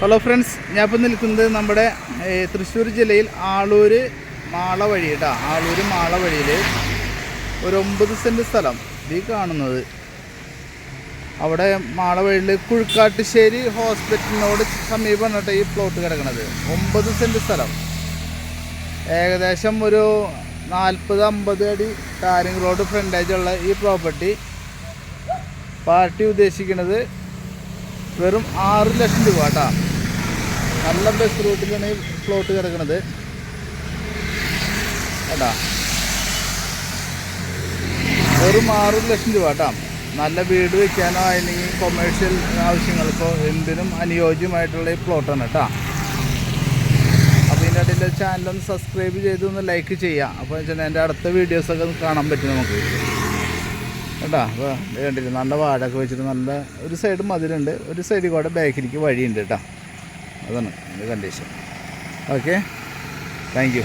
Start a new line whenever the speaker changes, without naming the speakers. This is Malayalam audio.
ഹലോ ഫ്രണ്ട്സ് ഞാൻ നിൽക്കുന്നത് നമ്മുടെ തൃശ്ശൂർ ജില്ലയിൽ ആളൂർ മാള വഴി കേട്ടോ ആളൂർ മാള വഴിയിൽ ഒരു ഒമ്പത് സെന്റ് സ്ഥലം ഈ കാണുന്നത്. അവിടെ മാള വഴിയിൽ കുഴുക്കാട്ടുശ്ശേരി ഹോസ്പിറ്റലിനോട് സമീപമാണ് കേട്ടോ ഈ പ്ലോട്ട് കിടക്കുന്നത് ഒമ്പത് സെന്റ് സ്ഥലം. ഏകദേശം ഒരു നാൽപ്പത് അമ്പത് അടി ടാരിങ് റോഡ് ഫ്രണ്ടേജുള്ള ഈ പ്രോപ്പർട്ടി. പാർട്ടി ഉദ്ദേശിക്കുന്നത് വെറും ആറ് ലക്ഷം രൂപ കേട്ടോ. നല്ല ബസ് റൂട്ടിലാണ് ഈ പ്ലോട്ട് കിടക്കുന്നത് കേട്ടാ? വെറും ആറ് ലക്ഷം രൂപ കേട്ടോ. നല്ല വീട് വെക്കാനോ അല്ലെങ്കിൽ കൊമേഴ്ഷ്യൽ ആവശ്യങ്ങൾക്കോ എന്തിനും അനുയോജ്യമായിട്ടുള്ള ഈ പ്ലോട്ടാണ് കേട്ടോ. അപ്പോൾ ഇതിന്റെ ഇടയിൽ ചാനലൊന്ന് സബ്സ്ക്രൈബ് ചെയ്ത് ഒന്ന് ലൈക്ക് ചെയ്യാം അപ്പോൾ എന്റെ അടുത്ത വീഡിയോസൊക്കെ കാണാൻ പറ്റും നമുക്ക്. കേട്ടോ അപ്പോൾ ഇത് കണ്ടില്ല നല്ല വാടൊക്കെ വെച്ചിട്ട് നല്ല ഒരു സൈഡ് മതിലുണ്ട് ഒരു സൈഡിൽ കൂടെ ബാക്കിലേക്ക് വഴിയുണ്ട് കേട്ടോ. അതാണ് എന്റെ കണ്ടീഷൻ ഓക്കെ താങ്ക്